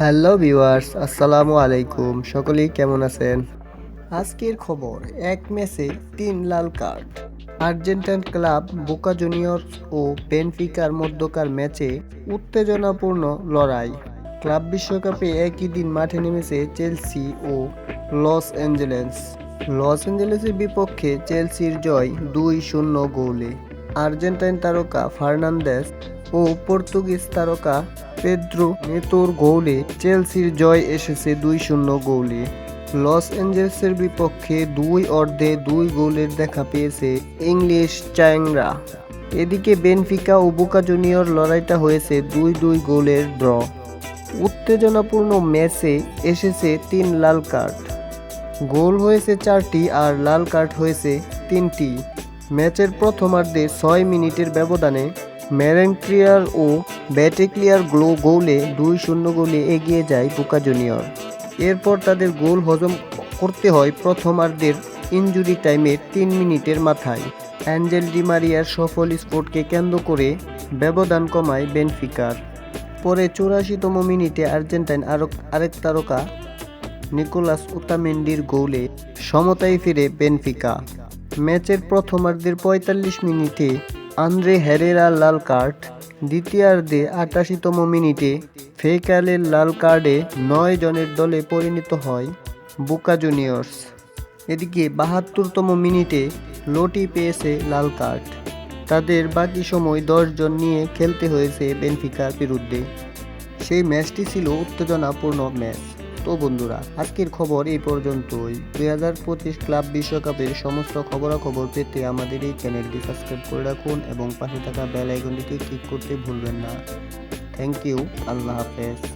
Hello viewers, আসসালামু আলাইকুম। সকলেই কেমন আছেন? আজকের খবর, এক ম্যাচে তিন লাল card. Argentine club Boca Juniors ও বেনফিকার মধ্যকার ম্যাচে উত্তেজনাপূর্ণ লড়াই। ক্লাব বিশ্বকাপে একই দিন মাঠে নেমেছে চেলসি ও লস অ্যাঞ্জেলেস। লস অ্যাঞ্জেলেসের বিপক্ষে চেলসির জয় দুই শূন্য গোলে। আর্জেন্টাইন তারকা ফার্নান্দেস ও পর্তুগিজ তারকা পেদ্রো নেতোর গোলে চেলসির জয় এসেছে দুই শূন্য গোলে। লস অ্যাঞ্জেলেসের বিপক্ষে দুই অর্ধে দুই গোলের দেখা পেয়েছে ইংলিশ চায়ংরা। এদিকে বেনফিকা ও বুকা জুনিয়র লড়াইটা হয়েছে দুই দুই গোলের ড্র। উত্তেজনাপূর্ণ ম্যাচে এসেছে তিন লাল কার্ড। গোল হয়েছে চারটি আর লাল কার্ড হয়েছে তিনটি। ম্যাচের প্রথমার্ধে ছয় মিনিটের ব্যবধানে ম্যারেন্ট্রিয়ার ও ব্যাটেক্লিয়ার গ্লো গোলে দুই শূন্য গোলে এগিয়ে যায় বুকা জুনিয়র। এরপর তাদের গোল হজম করতে হয় প্রথমার্ধের ইনজুরি টাইমের তিন মিনিটের মাথায়। অ্যাঞ্জেল ডিমারিয়ার সফল স্পোর্টকে কেন্দ্র করে ব্যবধান কমায় বেনফিকার। পরে চৌরাশিতম মিনিটে আর্জেন্টাইন আরও আরেক তারকা নিকোলাস উতামেন্ডির গোলে সমতায় ফিরে বেনফিকা। ম্যাচের প্রথমার্ধের পঁয়তাল্লিশ মিনিটে আন্দ্রে হেরেরা লাল কার্ড, দ্বিতীয়ার্ধে আটাশিতম মিনিটে ফেকালের লাল কার্ডে নয় জনের দলে পরিণত হয় বুকা জুনিয়র্স। এদিকে বাহাত্তরতম মিনিটে লোটি পেয়েছে লাল কার্ড। তাদের বাকি সময় দশ জন নিয়ে খেলতে হয়েছে বেনফিকার বিরুদ্ধে। সেই ম্যাচটি ছিল উত্তেজনাপূর্ণ ম্যাচ। তো বন্ধুরা, আজকের খবর এই পর্যন্তই। দুই হাজার পঁচিশ ক্লাব বিশ্বকাপের সমস্ত খবরাখবর পেতে আমাদের এই চ্যানেলটি সাবস্ক্রাইব করে রাখুন এবং পাশে থাকা বেল আইকনটিতে ক্লিক করতে ভুলবেন না। থ্যাংক ইউ আল্লাহ হাফেজ।